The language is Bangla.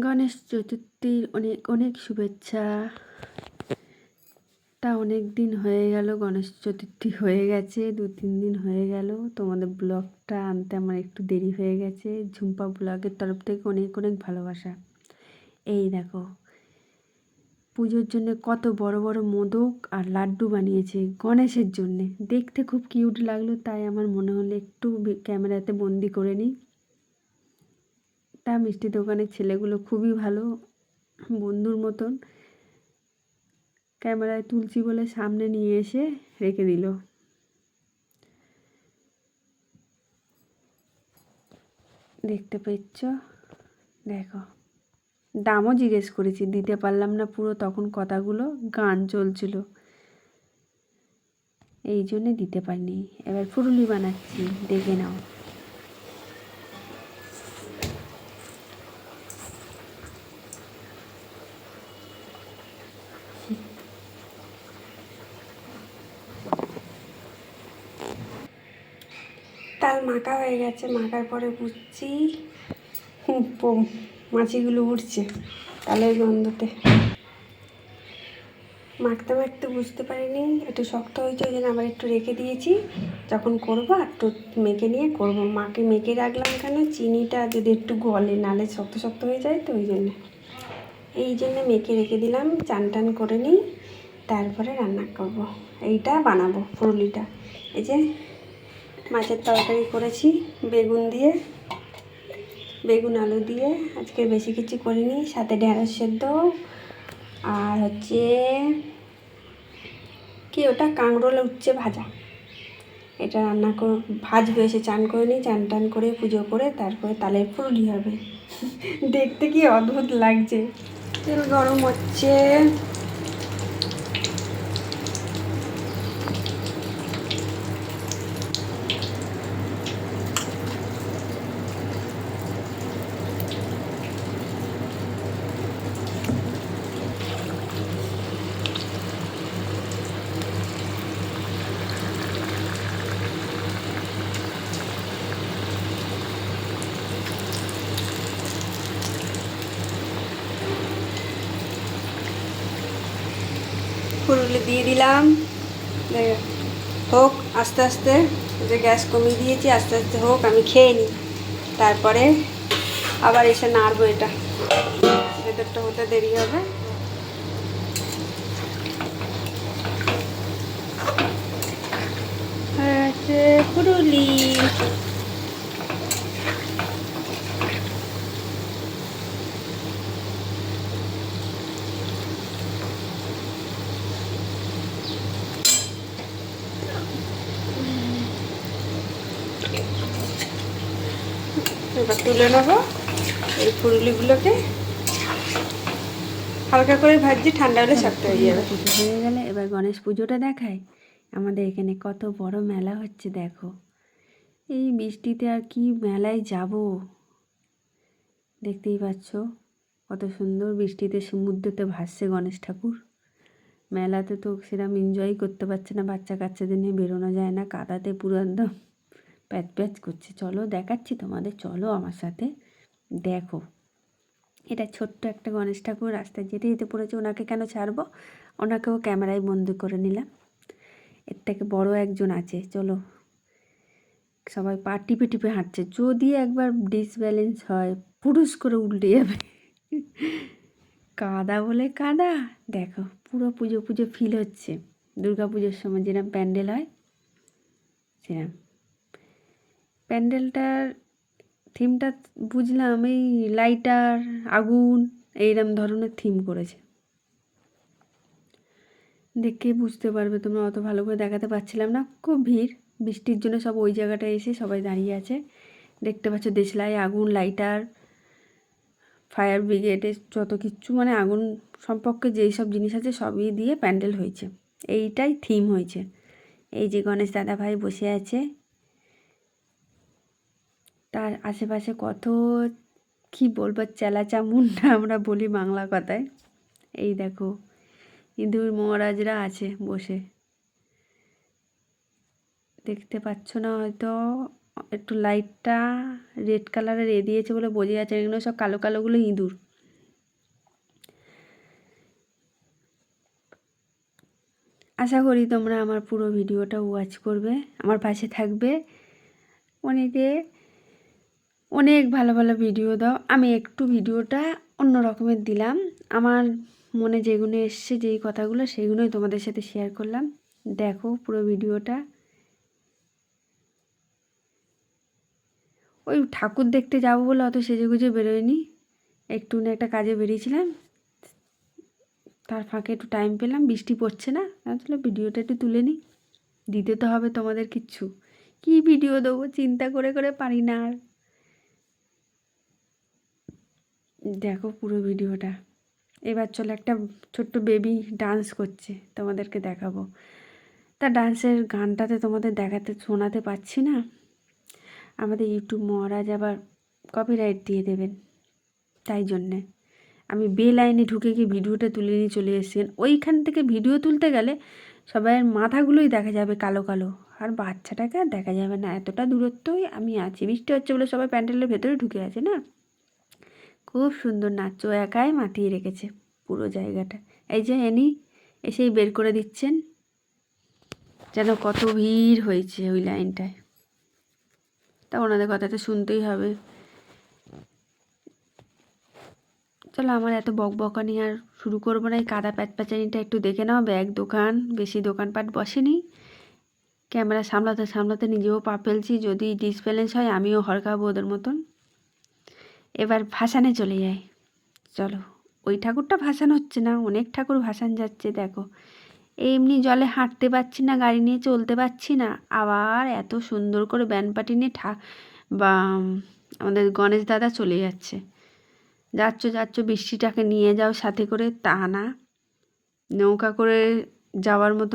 গণেশ চতুর্থীর অনেক অনেক শুভেচ্ছা। তা অনেক দিন হয়ে গেল, গণেশ চতুর্থী হয়ে গেছে, দু, তিন দিন হয়ে গেল। তোমাদের ব্লগটা আনতে আমার একটু দেরি হয়ে গেছে। ঝুম্পা ব্লগের তরফ থেকে অনেক অনেক ভালোবাসা। এই দেখো, পুজোর জন্য কত বড় বড় মোদক আর লাড্ডু বানিয়েছে গণেশের জন্যে। দেখতে খুব কিউট লাগল, তাই আমার মনে হলো একটু ক্যামেরাতে বন্দি করে নিই। তা মিষ্টি দোকানের ছেলেগুলো খুবই ভালো, বন্ধুর মতন। ক্যামেরায় তুলছি বলে সামনে নিয়ে এসে রেখে দিল। দেখতে পেয়েছ? দেখো। দামও জিজ্ঞেস করেছি, দিতে পারলাম না পুরো, তখন কথাগুলো গান চলছিল। এই জন্যে দিতে পারিনি। এবার ফুরুলি বানাচ্ছি, দেখে নাও। তাল মাখা হয়ে গেছে, মাখার পরে বুঝছি। মাছিগুলো উঠছে তালের গন্ধতে। মাখতে মাখতে বুঝতে পারিনি, একটু শক্ত হয়েছে, ওই জন্য আবার একটু রেখে দিয়েছি। যখন করব, একটু মেখে নিয়ে করব। মাকে মেখে রাখলাম কেন? চিনিটা যদি একটু গলে, নালে শক্ত শক্ত হয়ে যায় তো, ওই জন্য। এই জন্য মেখে রেখে দিলাম, চান টান করে নিই, তারপরে রান্না করব। এইটা বানাবো, ফুরুলিটা। এই যে মাছের তরকারি করেছি, বেগুন দিয়ে, বেগুন আলু দিয়ে। আজকে বেশি কিছু করিনি, সাথে ঢেঁড়স সেদ্ধ আর হচ্ছে কি ওটা কাঁকরোল উচ্ছে ভাজা। এটা রান্না কর, ভাজবে, এসে চান করে নিই চান টান করে পুজো করে তারপরে তালের ফুরুলি হবে। দেখতে কি অদ্ভুত লাগছে। তেল গরম হচ্ছে। দিয়ে দিলাম। হোক, আস্তে আস্তে যে গ্যাস কমিয়ে দিয়েছি, আস্তে আস্তে হোক, আমি খেয়ে নিই। তারপরে আবার এসে নাড়বো এটা। ভেতরটা হতে দেরি হবে। এবার তুলে নেব এই ফুলগুলিগুলোকে হালকা করে ভাজছি ঠান্ডা হলে শক্ত হয়ে যাবে। পুজো হয়ে গেলে এবার গণেশ পুজোটা দেখায়। আমাদের এখানে কত বড় মেলা হচ্ছে দেখো। এই বৃষ্টিতে আর কি মেলায় যাব? দেখতেই পাচ্ছ কত সুন্দর বৃষ্টিতে সমুদ্রতে ভাসছে গণেশ ঠাকুর। মেলাতে তো সেরকম এনজয় করতে পারছে না বাচ্চা কাচ্চাদের নিয়ে বেরোনো যায় না কাদাতে পুরো একদম প্যাচ প্যাচ করছে। চলো দেখাচ্ছি তোমাদের, চলো আমার সাথে। দেখো, এটা ছোট্ট একটা গণেশ ঠাকুর, রাস্তায় যেতে যেতে পড়েছে। ওনাকে কেন ছাড়বো? ওনাকেও ক্যামেরায় বন্দি করে নিলাম। এর থেকে বড় একজন আছে, চলো। সবাই পা টিপে টিপে হাঁটছে। যদি একবার ডিসব্যালেন্স হয়, পুরুষ করে উল্টে যাবে। কাদা বলে কাদা। দেখো, পুরো পুজো পুজো ফিল হচ্ছে। দুর্গা পুজোর সময় যেরকম প্যান্ডেল হয় সেরকম প্যান্ডেলটার থিমটা বুঝলাম, এই লাইটার, আগুন এইরকম ধরনের থিম করেছে। দেখে বুঝতে পারবে তোমরা, অত ভালো করে দেখাতে পারছিলাম না। খুব ভিড়, বৃষ্টির জন্য সব ওই জায়গাটায় এসে সবাই দাঁড়িয়ে আছে। দেখতে পাচ্ছ দেশলাই, আগুন, লাইটার, ফায়ার ব্রিগেডের যত কিচ্ছু মানে আগুন সম্পর্কে যেই সব জিনিস আছে সবই দিয়ে প্যান্ডেল হয়েছে। এইটাই থিম হয়েছে। এই যে গণেশ দাদা ভাই বসে আছে। তার আশেপাশে কত কি বলব চেলাচামুন্ডা আমরা বলি বাংলা কথায়। এই দেখো, ইঁদুর মহারাজরা আছে বসে। দেখতে পাচ্ছ না হয়তো, একটু লাইটটা রেড কালারের এ দিয়েছে বলে বোঝে যাচ্ছে এগুলো সব কালো কালোগুলো ইঁদুর। আশা করি তোমরা আমার পুরো ভিডিওটা ওয়াচ করবে। আমার পাশে থাকবে অনেকে। অনেক ভালো ভালো ভিডিও দাও। আমি একটু ভিডিওটা অন্য রকমের দিলাম। আমার মনে যেগুলো এসছে, যেই কথাগুলো সেইগুলোই তোমাদের সাথে শেয়ার করলাম। দেখো পুরো ভিডিওটা। ওই ঠাকুর দেখতে যাব বলে অত সেজে গুজে বেরোয়নি। একটু না একটা কাজে বেরিয়েছিলাম। তার ফাঁকে একটু টাইম পেলাম। বৃষ্টি পড়ছে না। তাহলে ভিডিওটা একটু তুলে নিই। দিতে তো হবে তোমাদের কিচ্ছু। কি ভিডিও দেবো? চিন্তা করে করে পারি না আর। দেখো পুরো ভিডিওটা। এবার চলো একটা ছোট্ট বেবি ডান্স করছে, তোমাদেরকে দেখাবো। তা ডান্সের গানটাতে তোমাদের দেখাতে, শোনাতে পাচ্ছি না। আমাদের ইউটিউব মহারাজ আবার কপিরাইট দিয়ে দেবেন, তাই জন্যে। আমি বে লাইনে ঢুকে গিয়ে ভিডিওটা তুলে নিয়ে চলে এসেছেন ওইখান থেকে ভিডিও তুলতে গেলে সবাইয়ের মাথাগুলোই দেখা যাবে কালো কালো। আর বাচ্চাটাকে আর দেখা যাবে না, এতটা দূরত্বই আমি আছি। বৃষ্টি হচ্ছে বলে সবাই প্যান্ডেলের ভেতরে ঢুকে আছে না? খুব সুন্দর নাচ ও একাই মাতিয়ে রেখেছে পুরো জায়গাটা। এই যে এনি, এসেই বের করে দিচ্ছেন। যেন কত ভিড় হয়েছে ওই লাইনটায়। তা ওনাদের কথা তো শুনতেই হবে। চলো আমার এত বক বকানি আর শুরু করব না, এই কাদা প্যাচপ্যাচানিটা একটু দেখে নাও, ব্যাগ দোকান, বেশি দোকানপাট বসেনি। ক্যামেরা সামলাতে সামলাতে নিজেও পা ফেলছি, যদি ডিসব্যালেন্স হয় আমিও হরকাবো ওদের মতন। এবার ভাসানে চলে যাই। চলো, ওই ঠাকুরটা ভাসান হচ্ছে না, অনেক ঠাকুর ভাসান যাচ্ছে, দেখো। এমনি জলে হাঁটতে পারছি না, গাড়ি নিয়ে চলতে পারছি না। আবার এত সুন্দর করে ব্যান্ড পার্টি নিয়ে ঠা, বা, আমাদের গণেশ দাদা চলে যাচ্ছে। যাচ্ছ যাচ্ছ, বৃষ্টিটাকে নিয়ে যাও সাথে করে, তা না। নৌকা করে যাওয়ার মতো